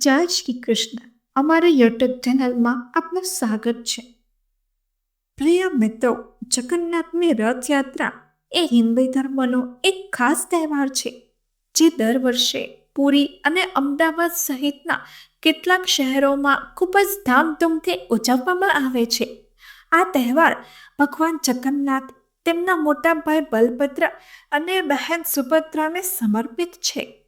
જય શ્રી કૃષ્ણ. અમારા યુટ્યુબ ચેનલમાં આપનું સ્વાગત છે. પ્રિય મિત્રો, જગન્નાથની રથયાત્રા એ હિન્દુ ધર્મનો એક ખાસ તહેવાર છે, જે દર વર્ષે પુરી અને અમદાવાદ સહિતના કેટલાક શહેરોમાં ખૂબ જ ધામધૂમથી ઉજવવામાં આવે છે. આ તહેવાર ભગવાન જગન્નાથ, તેમના મોટા ભાઈ બલભદ્ર અને બહેન સુભદ્રાને સમર્પિત છે.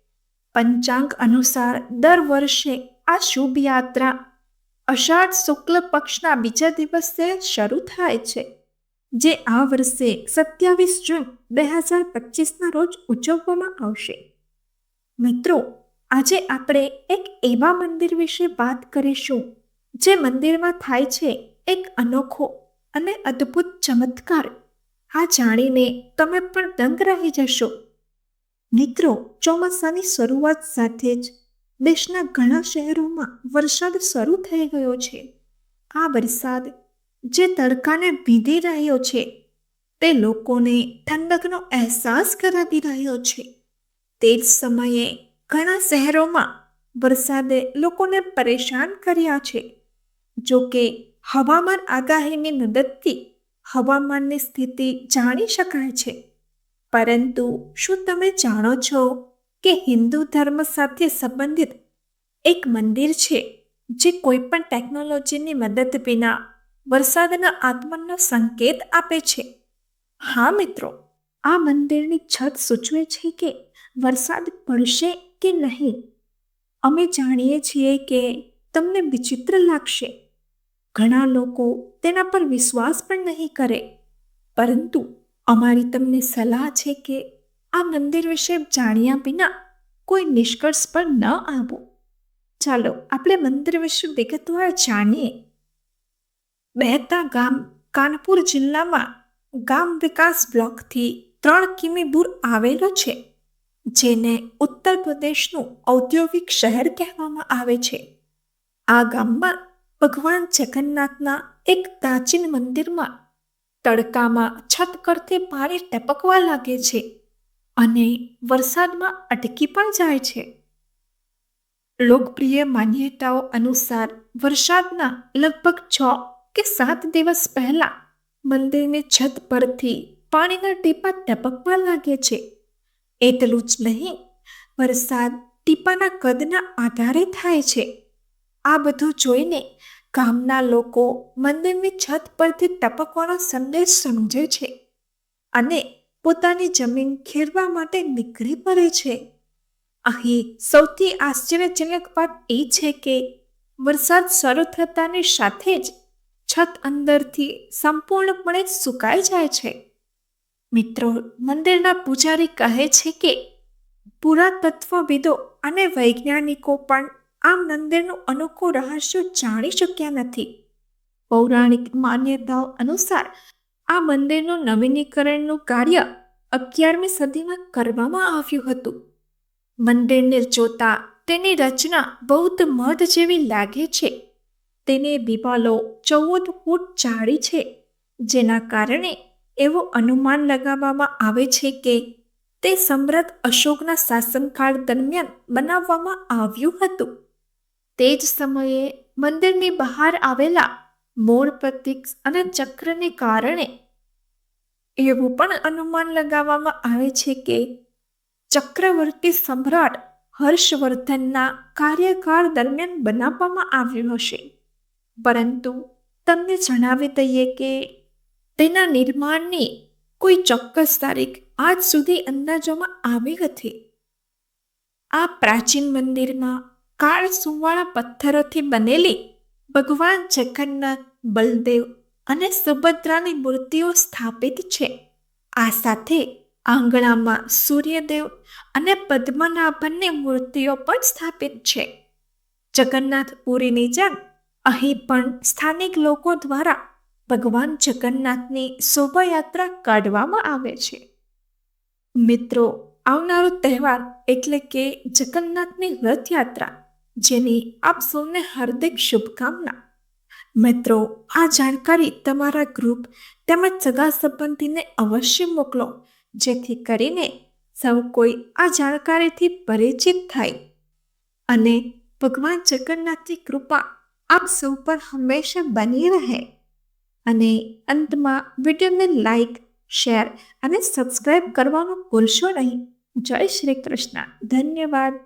પંચાંગ અનુસાર દર વર્ષે આ શુભ યાત્રા અષાઢ શુક્લ પક્ષના બીજા દિવસે શરૂ થાય છે, જે આ વર્ષે સત્યાવીસ જૂન બે હજાર પચીસના રોજ ઉજવવામાં આવશે. મિત્રો, આજે આપણે એક એવા મંદિર વિશે વાત કરીશું, જે મંદિરમાં થાય છે એક અનોખો અને અદ્ભુત ચમત્કાર. આ જાણીને તમે પણ દંગ રહી જશો. મિત્રો, ચોમાસાની શરૂઆત સાથે જ દેશના ઘણા શહેરોમાં વરસાદ શરૂ થઈ ગયો છે. આ વરસાદ જે તડકાને ભીંધી રહ્યો છે, તે લોકોને ઠંડકનો અહેસાસ કરાવી રહ્યો છે. તે જ સમયે ઘણા શહેરોમાં વરસાદે લોકોને પરેશાન કર્યા છે. જો કે હવામાન આગાહીની મદદથી હવામાનની સ્થિતિ જાણી શકાય છે. પરંતુ શું તમે જાણો છો કે હિન્દુ ધર્મ સાથે સંબંધિત એક મંદિર છે જે કોઈ પણ ટેકનોલોજીની મદદ વિના વરસાદના આગમનનો સંકેત આપે છે? હા, મિત્રો. આ મંદિરની છત સૂચવે છે કે વરસાદ પડશે કે નહીં? અમે જાણીએ છીએ કે તમને વિચિત્ર લાગશે. ઘણા લોકો તેના પર વિશ્વાસ પણ નહીં કરે. પરંતુ અમારી તમને સલાહ છે કે આ મંદિર વિશે જાણ્યા વિના કોઈ નિષ્કર્ષ પર ન આવો. ચાલો આપણે મંદિર વિશે વિગતવાર જાણીએ. બહેતા ગામ કાનપુર જિલ્લામાં ગામ વિકાસ બ્લોકથી ત્રણ કિમી દૂર આવેલો છે, જેને ઉત્તર પ્રદેશનું ઔદ્યોગિક શહેર કહેવામાં આવે છે. આ ગામમાં ભગવાન જગન્નાથના એક પ્રાચીન મંદિરમાં તડકામાં છત પરથી પાણી ટપકવા લાગે છે અને વરસાદમાં અટકી પણ જાય છે. લોકપ્રિય માન્યતાઓ અનુસાર વરસાદના લગભગ છ કે સાત દિવસ પહેલા મંદિરની છત પરથી પાણીના ટીપા ટપકવા લાગે છે. એટલું જ નહીં, વરસાદ ટીપાના કદના આધારે થાય છે. આ બધું જોઈને ગામના લોકો મંદિરની છત પરથી ટપકવાનો સંદેશ સમજે છે અને પોતાની જમીન ખેડવા માટે નીકળી પડે છે. અહીં સૌથી આશ્ચર્યજનક વાત એ છે કે વરસાદ શરૂ થતાની સાથે જ છત અંદરથી સંપૂર્ણપણે સુકાઈ જાય છે. મિત્રો, મંદિરના પૂજારી કહે છે કે પુરાતત્વવિદો અને વૈજ્ઞાનિકો પણ આ મંદિરનું અનોખું રહસ્ય જાણી શક્યા નથી. પૌરાણિક માન્યતાઓ અનુસાર આ મંદિરનું નવીનીકરણનું કાર્ય અગિયારમી સદીમાં કરવામાં આવ્યું હતું. મંદિરને જોતા તેની રચના બૌદ્ધ મઠ જેવી લાગે છે. તેની દિવાલો ચૌદ ફૂટ જાડી છે, જેના કારણે એવું અનુમાન લગાવવામાં આવે છે કે તે સમ્રાટ અશોકના શાસનકાળ દરમિયાન બનાવવામાં આવ્યું હતું. તે જ સમયે મંદિરની બહાર આવેલા મૂળ પ્રતીક અને ચક્રને કારણે એવું પણ અનુમાન લગાવવામાં આવે છે કે ચક્રવર્તી સમ્રાટ હર્ષવર્ધનના કાર્યકાળ દરમિયાન બનાવવામાં આવ્યું હશે. પરંતુ તમને જણાવી દઈએ કે તેના નિર્માણની કોઈ ચોક્કસ તારીખ આજ સુધી અંદાજોમાં આવી હતી આ પ્રાચીન મંદિરમાં કાળ સુવાળા પથ્થરોથી બનેલી ભગવાન જગન્નાથ, બલદેવ અને સુભદ્રાની મૂર્તિઓ સ્થાપિત છે. આ સાથે આંગણામાં સૂર્યદેવ અને પદ્મનાભનની મૂર્તિઓ પણ સ્થાપિત છે. જગન્નાથપુરીની જેમ અહીં પણ સ્થાનિક લોકો દ્વારા ભગવાન જગન્નાથની શોભાયાત્રા કાઢવામાં આવે છે. મિત્રો, આવનારો તહેવાર એટલે કે જગન્નાથની રથયાત્રા જેની આપ સૌને હાર્દિક શુભકામના. મિત્રો, આ જાણકારી તમારા ગ્રુપ તેમજ સગા સંબંધીને અવશ્ય મોકલો, જેથી કરીને સૌ કોઈ આ જાણકારીથી પરિચિત થાય. અને ભગવાન જગન્નાથની કૃપા આપ સૌ પર હંમેશા બની રહે. અને અંતમાં વિડીયોને લાઈક શેર અને સબસ્ક્રાઈબ કરવાનું ભૂલશો નહીં. જય શ્રી કૃષ્ણ. ધન્યવાદ.